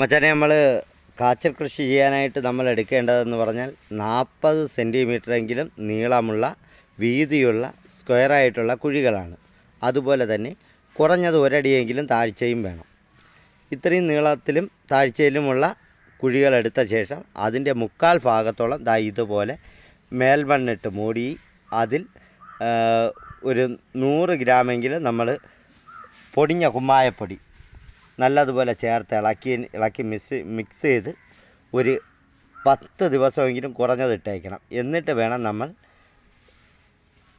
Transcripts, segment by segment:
മച്ചാനെ നമ്മൾ കാച്ചൽ കൃഷി ചെയ്യാനായിട്ട് നമ്മൾ എടുക്കേണ്ടതെന്ന് പറഞ്ഞാൽ നാൽപ്പത് സെന്റിമീറ്ററെങ്കിലും നീളമുള്ള വീതിയുള്ള സ്ക്വയറായിട്ടുള്ള കുഴികളാണ്. അതുപോലെ തന്നെ കുറഞ്ഞത് ഒരടിയെങ്കിലും താഴ്ചയും വേണം. ഇത്രയും നീളത്തിലും താഴ്ചയിലുമുള്ള കുഴികളെടുത്ത ശേഷം അതിന്റെ മുക്കാൽ ഭാഗത്തോളം ദാ ഇതുപോലെ മേൽമണ്ണിട്ട് മൂടി അതിൽ ഒരു നൂറ് ഗ്രാമെങ്കിലും നമ്മൾ പൊടിഞ്ഞ കുമ്മായപ്പൊടി നല്ലതുപോലെ ചേർത്ത് ഇളക്കി ഇളക്കി മിക്സ് മിക്സ് ചെയ്ത് ഒരു പത്ത് ദിവസമെങ്കിലും കുറഞ്ഞത് ഇട്ടേക്കണം. എന്നിട്ട് വേണം നമ്മൾ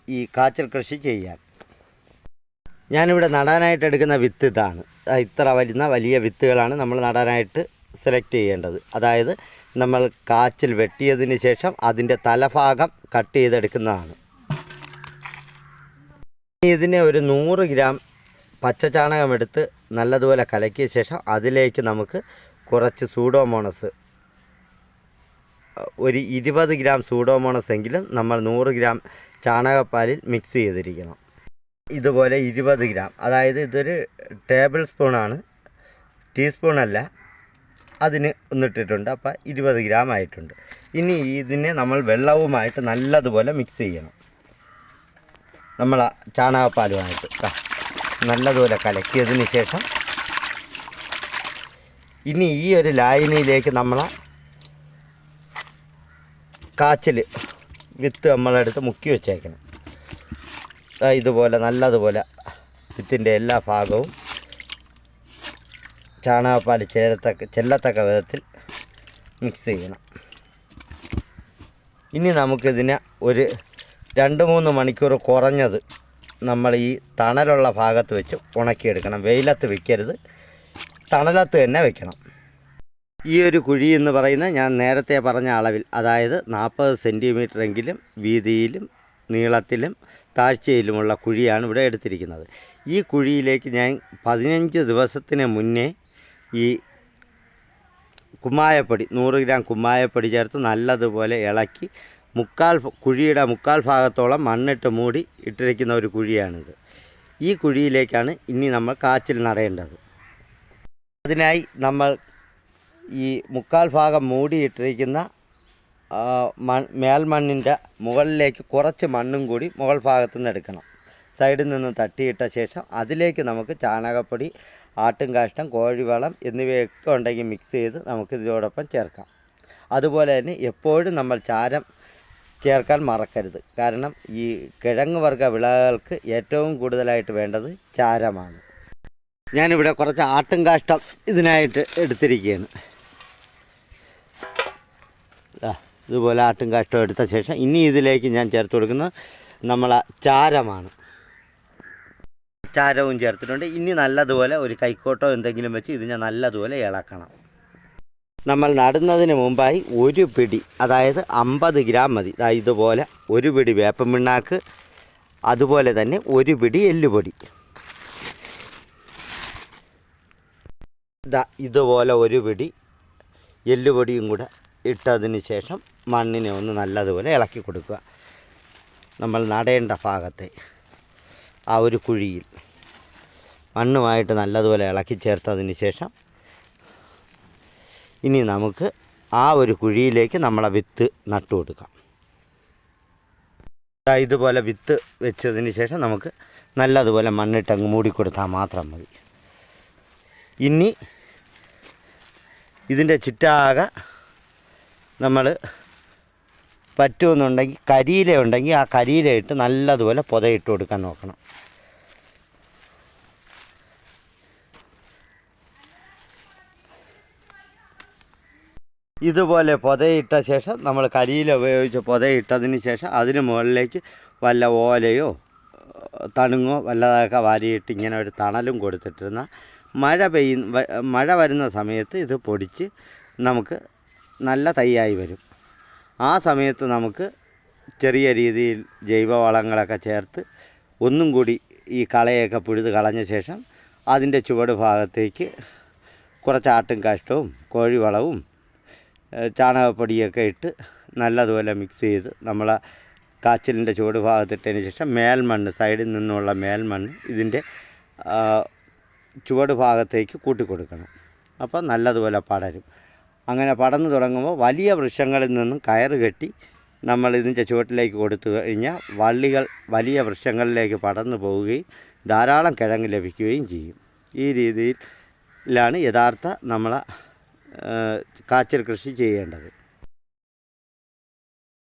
ഈ കാച്ചൽ കൃഷി ചെയ്യാൻ. ഞാനിവിടെ നടാനായിട്ട് എടുക്കുന്ന വിത്ത് ഇതാണ്. ഇത്ര വരുന്ന വലിയ വിത്തുകളാണ് നമ്മൾ നടാനായിട്ട് സെലക്ട് ചെയ്യേണ്ടത്. അതായത് നമ്മൾ കാച്ചിൽ വെട്ടിയതിന് ശേഷം അതിന്റെ തലഭാഗം കട്ട് ചെയ്തെടുക്കുന്നതാണ്. ഇതിനെ ഒരു നൂറ് ഗ്രാം പച്ചചാണകം എടുത്ത് നല്ലതുപോലെ കലക്കിയ ശേഷം അതിലേക്ക് നമുക്ക് കുറച്ച് സൂഡോമോണസ് ഒരു ഇരുപത് ഗ്രാം സൂഡോമോണസ് എങ്കിലും നമ്മൾ നൂറ് ഗ്രാം ചാണകപ്പാലിൽ മിക്സ് ചെയ്തിരിക്കണം. ഇതുപോലെ ഇരുപത് ഗ്രാം അതായത് ഇതൊരു ടേബിൾ സ്പൂണാണ് ടീസ്പൂണല്ല അതിന് ഒന്നിട്ടിട്ടുണ്ട് അപ്പോൾ ഇരുപത് ഗ്രാം ആയിട്ടുണ്ട്. ഇനി ഇതിനെ നമ്മൾ വെള്ളവുമായിട്ട് നല്ലതുപോലെ മിക്സ് ചെയ്യണം. നമ്മൾ ചാണകപ്പാലുമായിട്ട് നല്ലതുപോലെ കലക്കിയതിന് ശേഷം ഇനി ഈ ഒരു ലായനിയിലേക്ക് നമ്മൾ കാച്ചിൽ വിത്ത് നമ്മളെടുത്ത് മുക്കി വെച്ചേക്കണം. ഇതുപോലെ നല്ലതുപോലെ വിത്തിന്റെ എല്ലാ ഭാഗവും ചാണകപ്പാൽ ചേരത്തക്ക ചെല്ലത്തക്ക വിധത്തിൽ മിക്സ് ചെയ്യണം. ഇനി നമുക്കിതിനെ ഒരു രണ്ട് മൂന്ന് മണിക്കൂർ കുറഞ്ഞത് നമ്മൾ ഈ തണലുള്ള ഭാഗത്ത് വെച്ച് ഉണക്കിയെടുക്കണം. വെയിലത്ത് വെക്കരുത്. തണലത്ത് തന്നെ വെക്കണം. ഈ ഒരു കുഴി എന്ന് പറയുന്നത് ഞാൻ നേരത്തെ പറഞ്ഞ അളവിൽ അതായത് നാൽപ്പത് സെന്റിമീറ്റർ എങ്കിലും വീതിയിലും നീളത്തിലും താഴ്ചയിലുമുള്ള കുഴിയാണ് ഇവിടെ എടുത്തിരിക്കുന്നത്. ഈ കുഴിയിലേക്ക് ഞാൻ പതിനഞ്ച് ദിവസത്തിന് മുന്നേ ഈ കുമ്മായപ്പൊടി നൂറ് ഗ്രാം കുമ്മായപ്പൊടി ചേർത്ത് നല്ലതുപോലെ ഇളക്കി മുക്കാൽ കുഴിയുടെ മുക്കാൽ ഭാഗത്തോളം മണ്ണിട്ട് മൂടി ഇട്ടിരിക്കുന്ന ഒരു കുഴിയാണിത്. ഈ കുഴിയിലേക്കാണ് ഇനി നമ്മൾ കാച്ചിൽ നടേണ്ടത്. അതിനായി നമ്മൾ ഈ മുക്കാൽ ഭാഗം മൂടിയിട്ടിരിക്കുന്ന മേൽമണ്ണിന്റെ മുകളിലേക്ക് കുറച്ച് മണ്ണും കൂടി മുകൾ ഭാഗത്തു നിന്ന് എടുക്കണം. സൈഡിൽ നിന്ന് തട്ടിയിട്ട ശേഷം അതിലേക്ക് നമുക്ക് ചാണകപ്പൊടി ആട്ടും കാഷ്ടം കോഴിവളം എന്നിവയൊക്കെ ഉണ്ടെങ്കിൽ മിക്സ് ചെയ്ത് നമുക്ക് ഇതിനോടൊപ്പം ചേർക്കാം. അതുപോലെ തന്നെ എപ്പോഴും നമ്മൾ ചാരം ചേർക്കാൻ മറക്കരുത്. കാരണം ഈ കിഴങ്ങ് വർഗ വിളകൾക്ക് ഏറ്റവും കൂടുതലായിട്ട് വേണ്ടത് ചാരമാണ്. ഞാനിവിടെ കുറച്ച് ആട്ടും കാഷ്ടം ഇതിനായിട്ട് എടുത്തിരിക്കുകയാണ്. ഇതുപോലെ ആട്ടും കാഷ്ടം എടുത്ത ശേഷം ഇനി ഇതിലേക്ക് ഞാൻ ചേർത്ത് കൊടുക്കുന്നത് നമ്മളെ ചാരമാണ്. ചാരവും ചേർത്തിട്ടുണ്ട്. ഇനി നല്ലതുപോലെ ഒരു കൈക്കോട്ടോ എന്തെങ്കിലും വെച്ച് ഇതിനെ നല്ലതുപോലെ ഇളക്കണം. നമ്മൾ നടുന്നതിന് മുമ്പായി ഒരു പിടി അതായത് അമ്പത് ഗ്രാം മതി. ഇതുപോലെ ഒരു പിടി വേപ്പമിണ്ണാക്ക് അതുപോലെ തന്നെ ഒരു പിടി എല്ലുപൊടി. ഇതുപോലെ ഒരു പിടി എല്ലുപൊടിയും കൂടെ ഇട്ടതിന് ശേഷം മണ്ണിനെ ഒന്ന് നല്ലതുപോലെ ഇളക്കി കൊടുക്കുക. നമ്മൾ നടേണ്ട ഭാഗത്തെ ആ ഒരു കുഴിയിൽ മണ്ണുമായിട്ട് നല്ലതുപോലെ ഇളക്കി ചേർത്തതിന് ശേഷം ഇനി നമുക്ക് ആ ഒരു കുഴിയിലേക്ക് നമ്മളെ വിത്ത് നട്ടു കൊടുക്കാം. ഇതുപോലെ വിത്ത് വെച്ചതിന് ശേഷം നമുക്ക് നല്ലതുപോലെ മണ്ണിട്ടങ്ങ് മൂടിക്കൊടുത്താൽ മാത്രം മതി. ഇനി ഇതിന്റെ ചുറ്റാകെ നമ്മൾ പറ്റുമെന്നുണ്ടെങ്കിൽ കരിയില ഉണ്ടെങ്കിൽ ആ കരിയില ഇട്ട് നല്ലതുപോലെ പുതയിട്ട് കൊടുക്കാൻ നോക്കണം. ഇതുപോലെ പുതയിട്ട ശേഷം നമ്മൾ കരിയില ഉപയോഗിച്ച് പുതയിട്ടതിന് ശേഷം അതിന് മുകളിലേക്ക് വല്ല ഓലയോ തണുങ്ങോ വല്ലതൊക്കെ വാരിയിട്ട് ഇങ്ങനെ ഒരു തണലും കൊടുത്തിട്ടിരുന്ന മഴ പെയ്യുന്ന മഴ വരുന്ന സമയത്ത് ഇത് പൊടിച്ച് നമുക്ക് നല്ല തൈയായി വരും. ആ സമയത്ത് നമുക്ക് ചെറിയ രീതിയിൽ ജൈവവളങ്ങളൊക്കെ ചേർത്ത് ഒന്നും കൂടി ഈ കളയൊക്കെ പുഴുത് കളഞ്ഞ ശേഷം അതിന്റെ ചുവട് ഭാഗത്തേക്ക് കുറച്ച് ആട്ടും കാഷ്ടവും കോഴിവളവും ചാണകപ്പൊടിയൊക്കെ ഇട്ട് നല്ലതുപോലെ മിക്സ് ചെയ്ത് നമ്മൾ കാച്ചിലിന്റെ ചുവട് ഭാഗത്തിട്ടതിന് ശേഷം മേൽമണ്ണ് സൈഡിൽ നിന്നുള്ള മേൽമണ്ണ് ഇതിന്റെ ചുവട് ഭാഗത്തേക്ക് കൂട്ടിക്കൊടുക്കണം. അപ്പോൾ നല്ലതുപോലെ പടരും. അങ്ങനെ പടന്നു തുടങ്ങുമ്പോൾ വലിയ വൃക്ഷങ്ങളിൽ നിന്നും കയറ് കെട്ടി നമ്മൾ ഇതിന്റെ ചുവട്ടിലേക്ക് കൊടുത്തു കഴിഞ്ഞാൽ വള്ളികൾ വലിയ വൃക്ഷങ്ങളിലേക്ക് പടന്നു പോവുകയും ധാരാളം കിഴങ്ങ് ലഭിക്കുകയും ചെയ്യും. ഈ രീതിയിലാണ് യഥാർത്ഥ നമ്മൾ കാച്ചിൽ കൃഷി ചെയ്യേണ്ടത്.